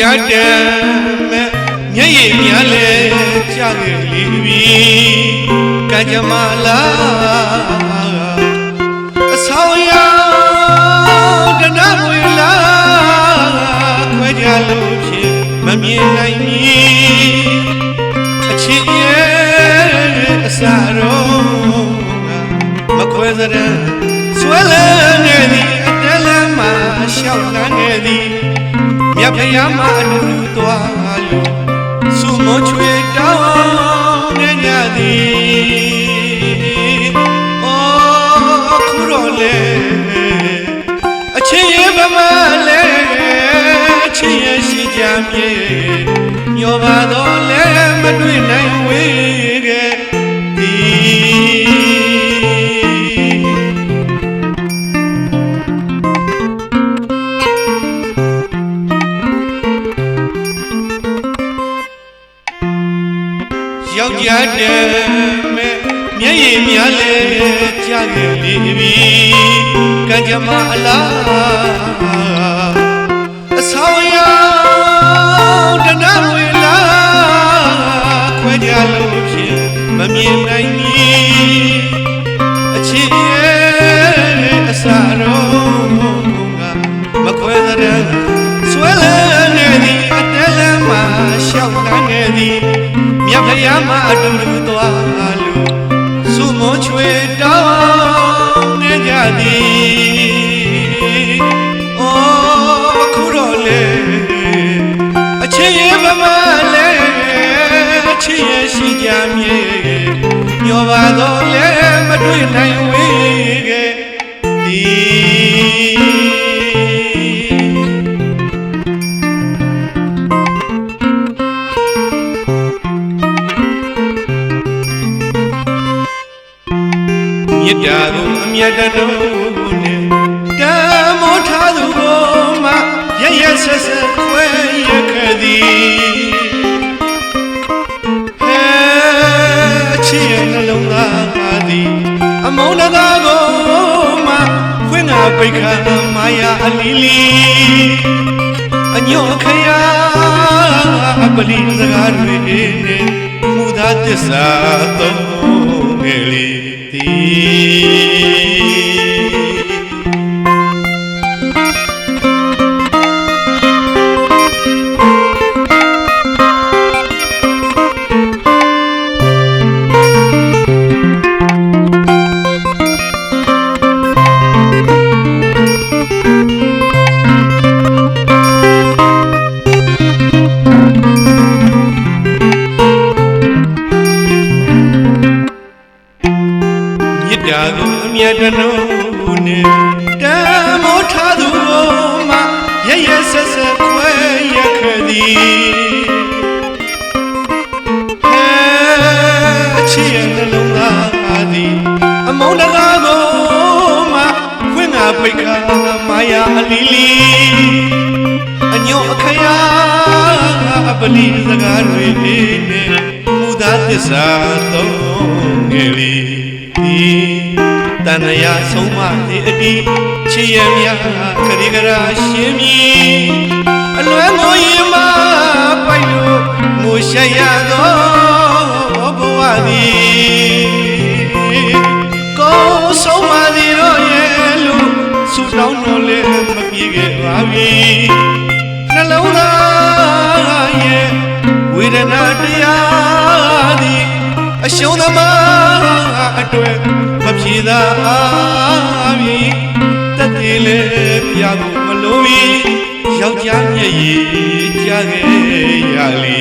တံမဲ့မျက်ရည်များလဲကြာခဲ့လေပြီကံကြမ္မာလားအဆောင်ရောက်တနာမွေလားခွဲကြလို့ဖြင့်မမြင်နိုင်မီအချစ်ရဲ့အစာတော့ မြတ်ဖယားမအနုလူသွားလို့စုမချွေတောင်းနေကြသည်အော်ခုတော့လေအချင်းရဲ့ဗမာလေအချင်းရဲ့ရှိကြမြေညောပါတော့လေမတွေ့နိုင် ယောက်ျားတည်းမဲ့မျက်ရည်များလဲကြာခဲ့လေပြီကံကြမ္မာအလားအဆောင်ရောက်တနာဝေလာခွဲကြလို့ဖြင့်မမြင် တ်ဖယားမအတူတူသွားလို့စုမွန်ချွေတောင်းနေကြသည်အော်ခုတော့လေအချင်းရဲ့မမလဲအချင်းရဲ့ရှိကြမြေညောပါတော့လေမတွေ့နိုင် မေတ္တာကိုအမြတ်တော်နဲ့တမောထားသူကိုမှရရဆက်ဆက်ခွဲရခဲ့သည်ဟဲချစ်ရဲ့နှလုံးသားသည်အမုန်းတကားကိုမှဖွင့်ငါပိတ်ခါမာယာအလီလီအညောခရာအပလီစကားတွေနဲ့မူသားတစ္ဆာသုံး င ယ်လေးသည်မြစ်တာကိုအမြတ်တလုံးနဲ့တမောထားသူကိုမှရရဆက်ဆက်ခွဲရခဲ့သည်ဟဲအချစ်ရဲ့နှလုံးသားသည်အမုန်းတကားကိုမှခွင့်ငါပိတ်ခါမာယာအလီလီအညောအခရာအပလီစကားတွေနဲ့မူသားသစ္စာသုံးငယ်လေး တန်ရဆုံးမသည်အတီးချစ်ရမြခရီကရာရှင်မီအလွမ်းကိုရင်မပိုက်လို့ငိုရှက်ရသောဘဝသည်ကိုယ်ဆုံးမသည်တော့ရဲ့လို့ဆူတောင်းတော့လည်းမပြေခဲ့ပါပြီနှလုံးသားရဲ့ဝေဒနာတရားသည်အရှုံးသမား အတွက်မဖြေသာအားပြီတက်တယ်လေပြဖို့မလို့ယောက်ျားမျက်ရည်ကြားခဲ့ရလေ